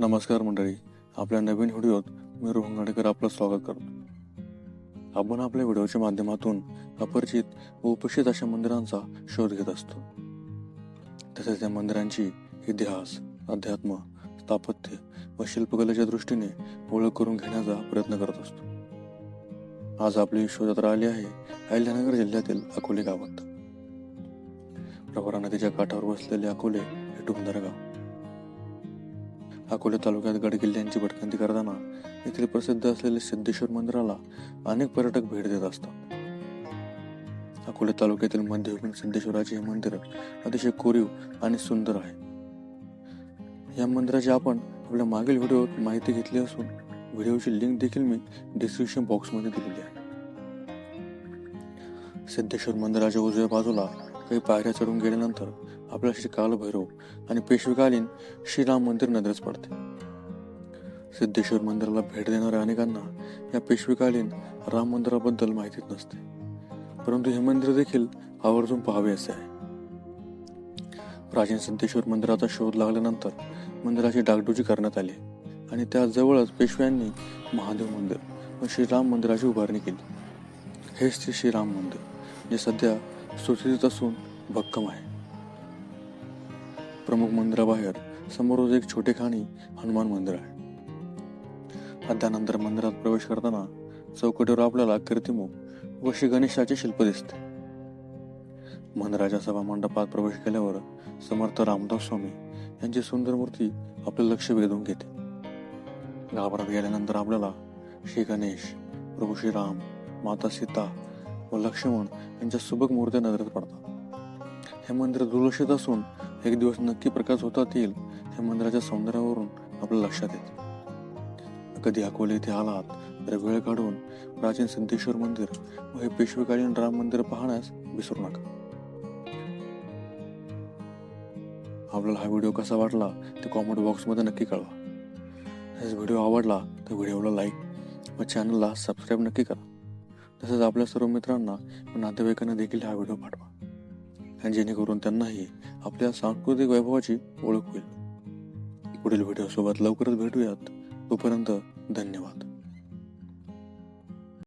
नमस्कार मंडळी आपल्या नवीन व्हिडिओत मी रोहन गाडेकर आपलं स्वागत करतो. आपण आपल्या व्हिडिओच्या माध्यमातून अपरिचित व उपेक्षित अशा मंदिरांचा शोध घेत असतो. तसेच त्या मंदिरांची इतिहास अध्यात्म स्थापत्य व शिल्पकलेच्या दृष्टीने ओळख करून घेण्याचा प्रयत्न करत असतो. आज आपली शोधयात्रा आली आहे अहिल्यानगर जिल्ह्यातील अकोले गावात. प्रवरा नदीच्या काठावर बसलेले अकोले हे टुमदार गाव अकोला तालुक्यात गडकिल्ल्यांची भटकंती करताना येथील प्रसिद्ध असलेल्या सिद्धेश्वर मंदिराला अनेक पर्यटक भेट देत असतात. अकोले तालुक्यातील मध्ययुगीन सिद्धेश्वराचे हे मंदिर अतिशय कोरीव आणि सुंदर आहे. या मंदिराची आपण आपल्या मागील व्हिडिओत माहिती घेतली असून व्हिडिओची लिंक देखील मी डिस्क्रिप्शन बॉक्समध्ये दिलेली आहे. सिद्धेश्वर मंदिराच्या उजव्या बाजूला काही पायऱ्या चढून गेल्यानंतर आपल्या श्री कालभैरव आणि पेशवेकालीन श्रीराम मंदिर नजरेस पडते. सिद्धेश्वर मंदिराला भेट देणाऱ्या अनेकांना या पेशवेकालीन राम मंदिराबद्दल माहितीच नसते. परंतु हे मंदिर देखील आवर्जून पाहावे असे आहे. प्राचीन सिद्धेश्वर मंदिराचा शोध लागल्यानंतर मंदिराची डागडुजी करण्यात आली आणि त्याजवळच पेशव्यांनी महादेव मंदिर व श्रीराम मंदिराची उभारणी केली. हेच ते श्रीराम मंदिर जे सध्या सुस्थितीत असून भक्कम आहे. प्रमुख मंदिराबाहेर समोरच एक छोटे खाणी हनुमान मंदिर आहे. त्यानंतर मंदिरात प्रवेश करताना चौकटीवर आपल्याला कीर्तिमुख व श्री गणेशाचे शिल्प दिसते. मंदिराच्या सभा मंडपात प्रवेश केल्यावर समर्थ रामदास स्वामी यांची सुंदर मूर्ती आपले लक्ष वेधून घेते. गाभारात गेल्यानंतर आपल्याला श्री गणेश प्रभू श्रीराम माता सीता व लक्ष्मण यांच्या सुबक मूर्त्या नजरेत पडतात. हे मंदिर दुर्लक्षित असून एक दिवस नक्की प्रकाश होतात येईल हे मंदिराच्या सौंदर्यावरून आपल्या लक्षात येते. कधी अकोले इथे आलात तर वेळ काढून प्राचीन सिद्धेश्वर मंदिर व हे पेशवेकालीन राम मंदिर पाहण्यास विसरू नका. आपल्याला हा व्हिडिओ कसा वाटला ते कॉमेंट बॉक्समध्ये नक्की कळवा. तसेच व्हिडिओ आवडला तर व्हिडिओला लाईक व चॅनलला सबस्क्राईब नक्की करा. तसेच आपल्या सर्व मित्रांना व नातेवाईकांना देखील हा व्हिडिओ पाठवा. जेणेकरून त्यांनाही आपल्या सांस्कृतिक वैभवाची ओळख होईल. पुढील व्हिडिओसोबत लवकरच भेटूयात. तोपर्यंत धन्यवाद.